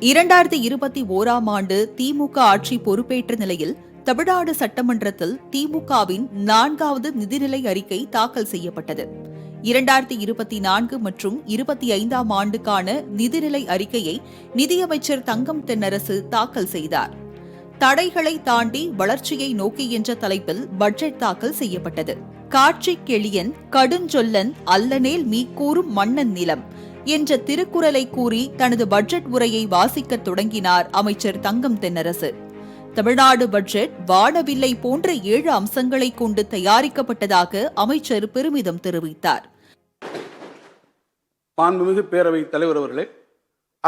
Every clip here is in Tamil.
இரண்டாயிரத்தி இருபத்தி ஓராம் ஆண்டு திமுக ஆட்சி பொறுப்பேற்ற நிலையில் தமிழ்நாடு சட்டமன்றத்தில் திமுகவின் நான்காவது நிதிநிலை அறிக்கை தாக்கல் செய்யப்பட்டது. இரண்டாயிரத்தி இருபத்தி நான்கு மற்றும் இருபத்தி ஐந்தாம் ஆண்டுக்கான நிதிநிலை அறிக்கையை நிதியமைச்சர் தங்கம் தென்னரசு தாக்கல் செய்தார். தடைகளை தாண்டி வளர்ச்சியை நோக்கி என்ற தலைப்பில் பட்ஜெட் தாக்கல் செய்யப்பட்டது. காட்சி கெளியன் கடுஞ்சொல்லன் அல்லனேல் மீ கூறும் மன்னன் நிலம் என்ற திருக்குறளை கூறி தனது பட்ஜெட் உரையை வாசிக்கத் தொடங்கினார் அமைச்சர் தங்கம் தென்னரசு. தமிழ்நாடு பட்ஜெட் வானவில்லை போன்ற ஏழு அம்சங்களை கொண்டு தயாரிக்கப்பட்டதாக அமைச்சர் பெருமிதம் தெரிவித்தார். மாண்புமிகு பேரவைத் தலைவர் அவர்களே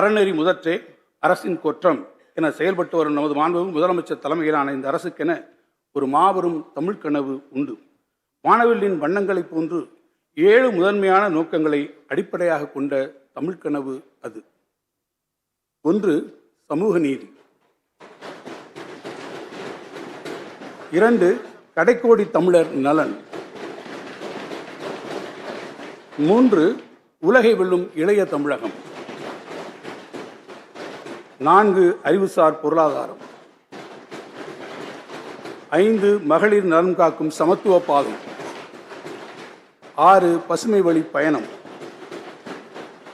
அறநெறி முதற்றே அரசின் குற்றம் என செயல்பட்டு வரும் நமது மாண்புமிகு முதலமைச்சர் தலைமையிலான இந்த அரசுக்கென ஒரு மாபெரும் தமிழ் கனவு உண்டு. வானவில்லின் வண்ணங்களைப் போன்று ஏழு முதன்மையான நோக்கங்களை அடிப்படையாக கொண்ட தமிழ் கனவு அது. ஒன்று சமூக நீதி. இரண்டு கடைக்கோடி தமிழர் நலன். மூன்று உலகை வெல்லும் இளைய தமிழகம். நான்கு அறிவுசார் பொருளாதாரம். ஐந்து மகளிர் நலன் காக்கும் சமத்துவ பாதம் ஆறு பசுமை வழி பயணம்.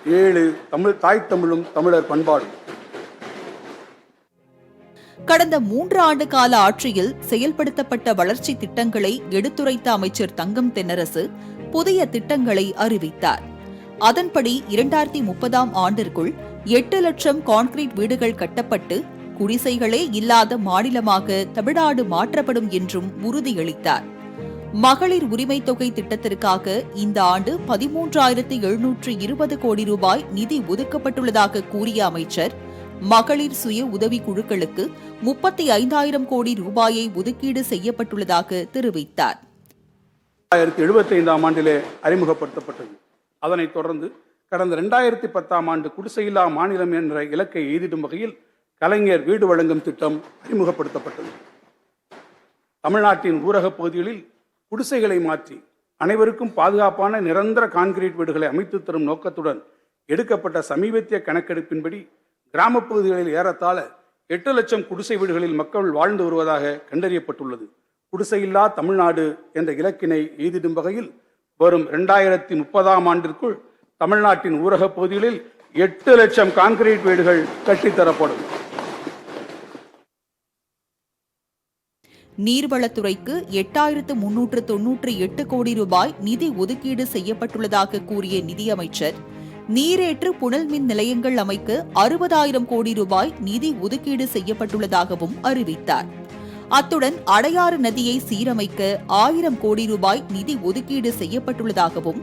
ஏழு தமிழ் தாய் தமிழும் தமிழர் பண்பாடும். கடந்த மூன்று ஆண்டு கால ஆட்சியில் செயல்படுத்தப்பட்ட வளர்ச்சி திட்டங்களை எடுத்துரைத்த அமைச்சர் தங்கம் தென்னரசு புதிய திட்டங்களை அறிவித்தார். அதன்படி இரண்டாயிரத்தி முப்பதாம் ஆண்டிற்குள் எட்டு லட்சம் கான்கிரீட் வீடுகள் கட்டப்பட்டு குடிசைகளே இல்லாத மாநிலமாக தமிழ்நாடு மாற்றப்படும் என்றும் உறுதியளித்தார். மகளிர் உரிமை தொகை திட்டத்திற்காக இந்த ஆண்டு பதிமூன்றாயிரத்து எழுநூற்று இருபது கோடி ரூபாய் நிதி ஒதுக்கப்பட்டுள்ளதாக கூறிய அமைச்சர் மகளிர் சுய உதவி குழுக்களுக்கு முப்பத்தி ஐந்தாயிரம் கோடி ரூபாயை ஒதுக்கீடு செய்யப்பட்டுள்ளதாக தெரிவித்தார். ஆயிரத்தி எழுபத்தி ஐந்தாம் ஆண்டிலே அறிமுகப்படுத்தப்பட்டது. அதனைத் தொடர்ந்து கடந்த ரெண்டாயிரத்தி பத்தாம் ஆண்டு குடிசையில்லா மாநிலம் என்ற இலக்கை எய்திடும் வகையில் கலைஞர் வீடு வழங்கும் திட்டம் அறிமுகப்படுத்தப்பட்டது. தமிழ்நாட்டின் ஊரகப் பகுதிகளில் குடிசைகளை மாற்றி அனைவருக்கும் பாதுகாப்பான நிரந்தர கான்கிரீட் வீடுகளை அமைத்து தரும் நோக்கத்துடன் எடுக்கப்பட்ட சமீபத்திய கணக்கெடுப்பின்படி கிராமப் பகுதிகளில் ஏறத்தாழ எட்டு லட்சம் குடிசை வீடுகளில் மக்கள் வாழ்ந்து வருவதாக கண்டறியப்பட்டுள்ளது. குடிசையில்லா தமிழ்நாடு என்ற இலக்கினை எய்திடும் வகையில் வரும் இரண்டாயிரத்தி முப்பதாம் ஆண்டிற்குள் தமிழ்நாட்டின் ஊரகப் பகுதிகளில் எட்டு லட்சம் கான்கிரீட் வீடுகள் கட்டித்தரப்படும். நீர்வளத்துறைக்கு எட்டாயிரத்து முன்னூற்று தொன்னூற்று எட்டு கோடி ரூபாய் நிதி ஒதுக்கீடு செய்யப்பட்டுள்ளதாக கூறிய நிதியமைச்சர் நீரேற்று புனல் மின் நிலையங்கள் அமைக்க அறுபதாயிரம் கோடி ரூபாய் நிதி ஒதுக்கீடு செய்யப்பட்டுள்ளதாகவும் அறிவித்தார். அத்துடன் அடையாறு நதியை சீரமைக்க ஆயிரம் கோடி ரூபாய் நிதி ஒதுக்கீடு செய்யப்பட்டுள்ளதாகவும்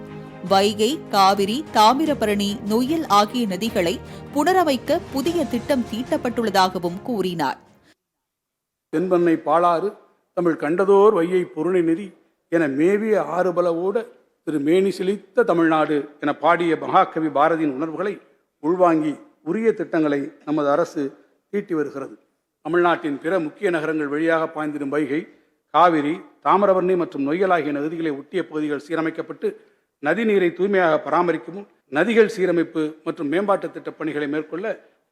வைகை காவிரி தாமிரபரணி நொய்யல் ஆகிய நதிகளை புனரமைக்க புதிய திட்டம் தீட்டப்பட்டுள்ளதாகவும் கூறினார். தென்பெண்ணை பாலாறு தமிழ் கண்டதோர் வையை பொருணை நெறி என மேவிய ஆறுபலவோட திரு மேனி செழித்த தமிழ்நாடு என பாடிய மகாகவி பாரதியின் உணர்வுகளை உள்வாங்கி உரிய திட்டங்களை நமது அரசு தீட்டி வருகிறது. தமிழ்நாட்டின் பிற முக்கிய நகரங்கள் வழியாக பாய்ந்திடும் வைகை காவிரி தாமிரபரணி மற்றும் நொய்யல் ஆகிய நதிகளை ஒட்டிய பகுதிகள் சீரமைக்கப்பட்டு நதிநீரை தூய்மையாக பராமரிக்கவும் நதிகள் சீரமைப்பு மற்றும் மேம்பாட்டு திட்டப் பணிகளை மேற்கொள்ள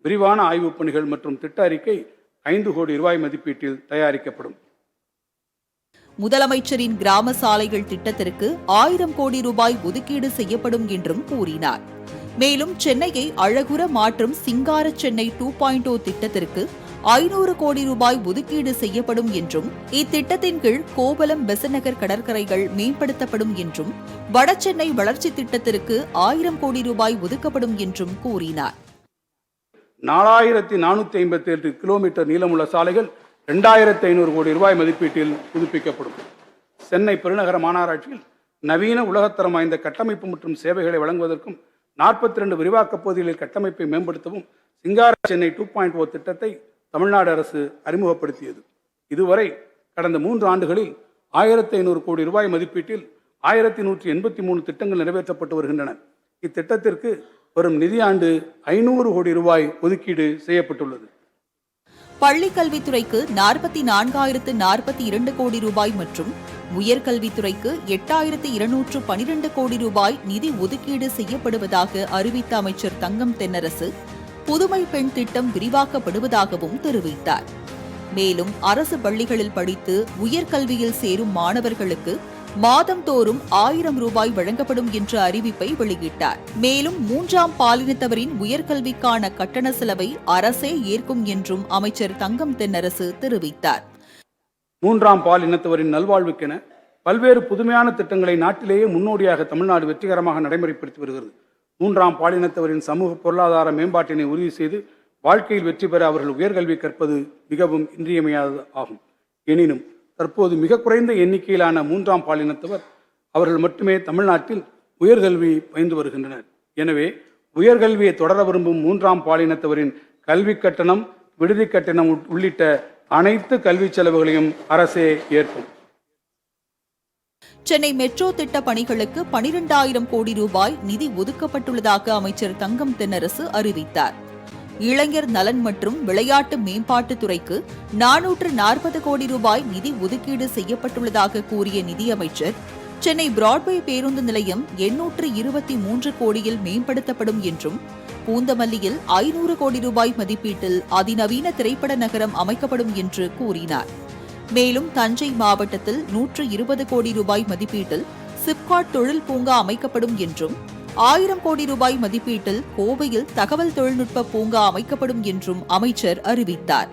விரிவான ஆய்வுப் பணிகள் மற்றும் திட்ட அறிக்கை ஐந்து கோடி ரூபாய் மதிப்பீட்டில் தயாரிக்கப்படும். முதலமைச்சரின் கிராம சாலைகள் திட்டத்திற்கு ஆயிரம் கோடி ரூபாய் ஒதுக்கீடு செய்யப்படும் என்றும் கூறினார். மேலும் சென்னையை அழகுற மாற்றும் சிங்கார சென்னை டூ பாயிண்ட் ஓ திட்டத்திற்கு ஐநூறு கோடி ரூபாய் ஒதுக்கீடு செய்யப்படும் என்றும் இத்திட்டத்தின் கீழ் கோவலம் பெசநகர் கடற்கரைகள் மேம்படுத்தப்படும் என்றும் வடசென்னை வளர்ச்சி திட்டத்திற்கு ஆயிரம் கோடி ரூபாய் ஒதுக்கப்படும் என்றும் கூறினார். நாலாயிரத்தி நானூற்றி ஐம்பத்தி எட்டு கிலோமீட்டர் நீளமுள்ள சாலைகள் ரெண்டாயிரத்தி ஐநூறு கோடி ரூபாய் மதிப்பீட்டில் புதுப்பிக்கப்படும். சென்னை பெருநகர மாநகராட்சியில் நவீன உலகத்தரம் வாய்ந்த கட்டமைப்பு மற்றும் சேவைகளை வழங்குவதற்கும் நாற்பத்தி ரெண்டு விரிவாக்கப் பகுதிகளில் கட்டமைப்பை மேம்படுத்தவும் சிங்கார சென்னை டூ பாயிண்ட் ஓ திட்டத்தை தமிழ்நாடு அரசு அறிமுகப்படுத்தியது. இதுவரை கடந்த மூன்று ஆண்டுகளில் ஆயிரத்தி ஐநூறு கோடி ரூபாய் மதிப்பீட்டில் ஆயிரத்தி நூற்றி எண்பத்தி மூணு திட்டங்கள் நிறைவேற்றப்பட்டு வருகின்றன. இத்திட்டத்திற்கு வரும் நிதியாண்டு ஐநூறு கோடி ரூபாய் ஒதுக்கீடு செய்யப்பட்டுள்ளது. பள்ளிக் கல்வித்துறைக்கு நாற்பத்தி நான்காயிரத்து நாற்பத்தி இரண்டு கோடி ரூபாய் மற்றும் உயர்கல்வித்துறைக்கு எட்டாயிரத்து இருநூற்று பனிரெண்டு கோடி ரூபாய் நிதி ஒதுக்கீடு செய்யப்படுவதாக அறிவித்த அமைச்சர் தங்கம் தென்னரசு புதுமை பெண் திட்டம் விரிவாக்கப்படுவதாகவும் தெரிவித்தார். மேலும் அரசு பள்ளிகளில் படித்து உயர்கல்வியில் சேரும் மாணவர்களுக்கு மாதந்தோறும் ஆயிரம் ரூபாய் வழங்கப்படும் என்ற அறிவிப்பை வெளியிட்டார். மேலும் மூன்றாம் பாலினத்தவரின் உயர்கல்விக்கான கட்டண செலவை அரசே ஏற்கும் என்றும் அமைச்சர் தங்கம் தென்னரசு தெரிவித்தார். மூன்றாம் பாலினத்தவரின் நல்வாழ்வுக்கென பல்வேறு புதுமையான திட்டங்களை நாட்டிலேயே முன்னோடியாக தமிழ்நாடு வெற்றிகரமாக நடைமுறைப்படுத்தி வருகிறது. மூன்றாம் பாலினத்தவரின் சமூக பொருளாதார மேம்பாட்டினை உறுதி செய்து வாழ்க்கையில் வெற்றி பெற அவர்கள் உயர்கல்வி கற்பது மிகவும் இன்றியமையாதது ஆகும். எனினும் தற்போது மிக குறைந்த எண்ணிக்கையிலான மூன்றாம் பாலினத்தவர் அவர்கள் மட்டுமே தமிழ்நாட்டில் உயர்கல்வி பயின்று வருகின்றனர். எனவே உயர்கல்வியை தொடர விரும்பும் மூன்றாம் பாலினத்தவரின் கல்வி கட்டணம் விடுதி கட்டணம் உட்- உள்ளிட்ட அனைத்து கல்வி செலவுகளையும் அரசே ஏற்கும். சென்னை மெட்ரோ திட்ட பணிகளுக்கு பனிரெண்டாயிரம் கோடி ரூபாய் நிதி ஒதுக்கப்பட்டுள்ளதாக அமைச்சர் தங்கம் தென்னரசு அறிவித்தார். இளைஞர் நலன் மற்றும் விளையாட்டு மேம்பாட்டுத் துறைக்கு நானூற்று நாற்பது கோடி ரூபாய் நிதி ஒதுக்கீடு செய்யப்பட்டுள்ளதாக கூறிய நிதியமைச்சர் சென்னை பிராட்வே பேருந்து நிலையம் எண்ணூற்று இருபத்தி மூன்று கோடியில் மேம்படுத்தப்படும் என்றும் பூந்தமல்லியில் ஐநூறு கோடி ரூபாய் மதிப்பீட்டில் அதிநவீன திரைப்பட நகரம் அமைக்கப்படும் என்று கூறினார். மேலும் தஞ்சை மாவட்டத்தில் நூற்று இருபது கோடி ரூபாய் மதிப்பீட்டில் சிப்காட் தொழில் பூங்கா அமைக்கப்படும் என்றும் ஆயிரம் கோடி ரூபாய் மதிப்பீட்டில் கோவையில் தகவல் தொழில்நுட்ப பூங்கா அமைக்கப்படும் என்றும் அமைச்சர் அறிவித்தார்.